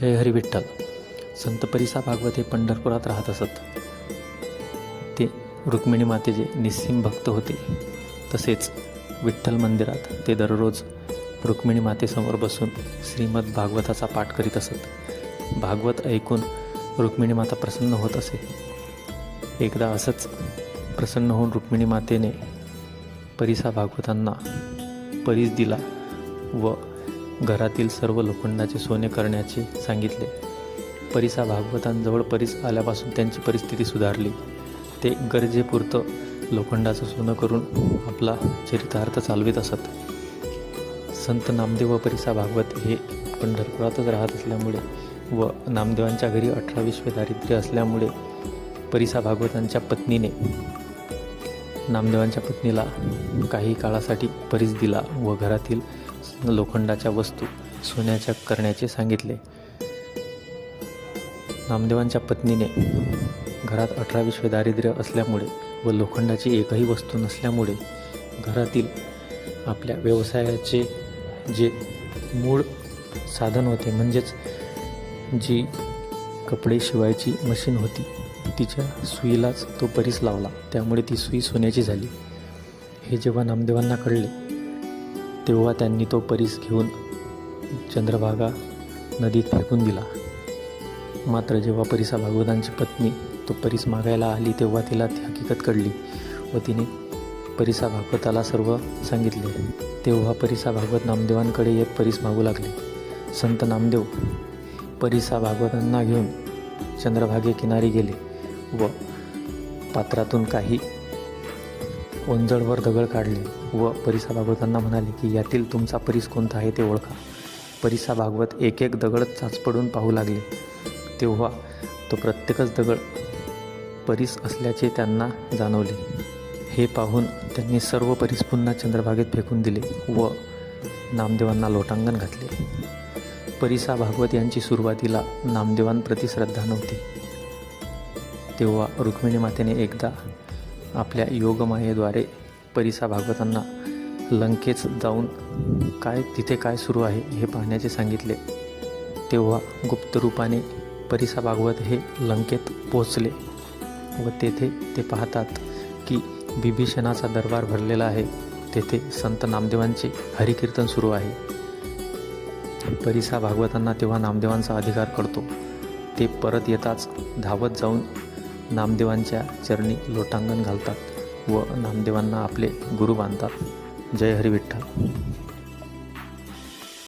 जय हरी विठ्ठल. संत परिसा भागवत हे पंढरपुरात राहत असत. ते रुक्मिणी मातेचे निस्सीम भक्त होते. तसेच विठ्ठल मंदिरात ते दररोज रुक्मिणी मातेसमोर बसून श्रीमद भागवताचा पाठ करीत असत. भागवत ऐकून रुक्मिणी माता प्रसन्न होत असे. एकदा असंच प्रसन्न होऊन रुक्मिणी मातेने परिसा भागवतांना परीस दिला व घरातील सर्व लोखंडाचे सोने करण्याचे सांगितले. परिसा भागवतांजवळ परीस आल्यापासून त्यांची परिस्थिती सुधारली. ते गरजेपुरतं लोखंडाचं सोनं करून आपला चरितार्थ चालवित असत. संत नामदेव व परिसा भागवत हे पंढरपुरातच राहत असल्यामुळे व नामदेवांच्या घरी अठरा विश्वे दारिद्र्य असल्यामुळे परिसा भागवतांच्या पत्नीने नामदेवांच्या पत्नीला काही काळासाठी परीस दिला व घरातील लोखंडाच्या वस्तू सोन्याच्या करण्याचे सांगितले. नामदेवांच्या पत्नीने घरात अठरा विश्व दारिद्र्य असल्यामुळे व लोखंडाची एकही वस्तू नसल्यामुळे घरातील आपल्या व्यवसायाचे जे मूळ साधन होते म्हणजेच जी कपडे शिवायची मशीन होती तिच्या सुईलाच तो परीस लावला. त्यामुळे ती सुई सोन्याची झाली. हे जेव्हा नामदेवांना कळले तेव्हा त्यांनी तो परीस घेऊन चंद्रभागा नदीत फेकून दिला. मात्र जेव्हा परीसा भागवतांची पत्नी तो परीस मागायला आली तेव्हा तिला ती हकीकत कळली व तिने परीसा भागवताला सर्व सांगितले. तेव्हा परीसा भागवत नामदेवांकडे येत परीस मागू लागले. संत नामदेव परीसा भागवतांना घेऊन चंद्रभागे किनारी गेले व पात्रातून काही ओंजळवर दगड काढले व परिसा भागवतांना म्हणाले की यातील तुमचा परीस कोणता आहे ते ओळखा. परिसा भागवत एक एक दगड चाचपडून पाहू लागले. तेव्हा तो प्रत्येकच दगड परीस असल्याचे त्यांना जाणवले. हे पाहून त्यांनी सर्व परीस पुन्हा चंद्रभागेत फेकून दिले व नामदेवांना लोटांगण घातले. परिसा भागवत यांची सुरुवातीला नामदेवांप्रती श्रद्धा नव्हती. तेव्हा रुक्मिणी मातेने एकदा आपल्या योगमायेद्वारे परिसा भागवतांना लंकेत जाऊन काय तिथे काय सुरू आहे हे पाहण्याचे सांगितले. तेव्हा गुप्तरूपाने परिसा भागवत हे लंकेत पोचले व तेथे ते पाहतात की बिभीषणाचा दरबार भरलेला आहे. तेथे संत नामदेवांचे हरिकीर्तन सुरू आहे. परिसा भागवतांना तेव्हा नामदेवांचा अधिकार करतो ते परत येताच धावत जाऊन नामदेवांच्या चरणी लोटांगण घालतात व नामदेवांना आपले गुरु बांधतात. जय हरी विठ्ठल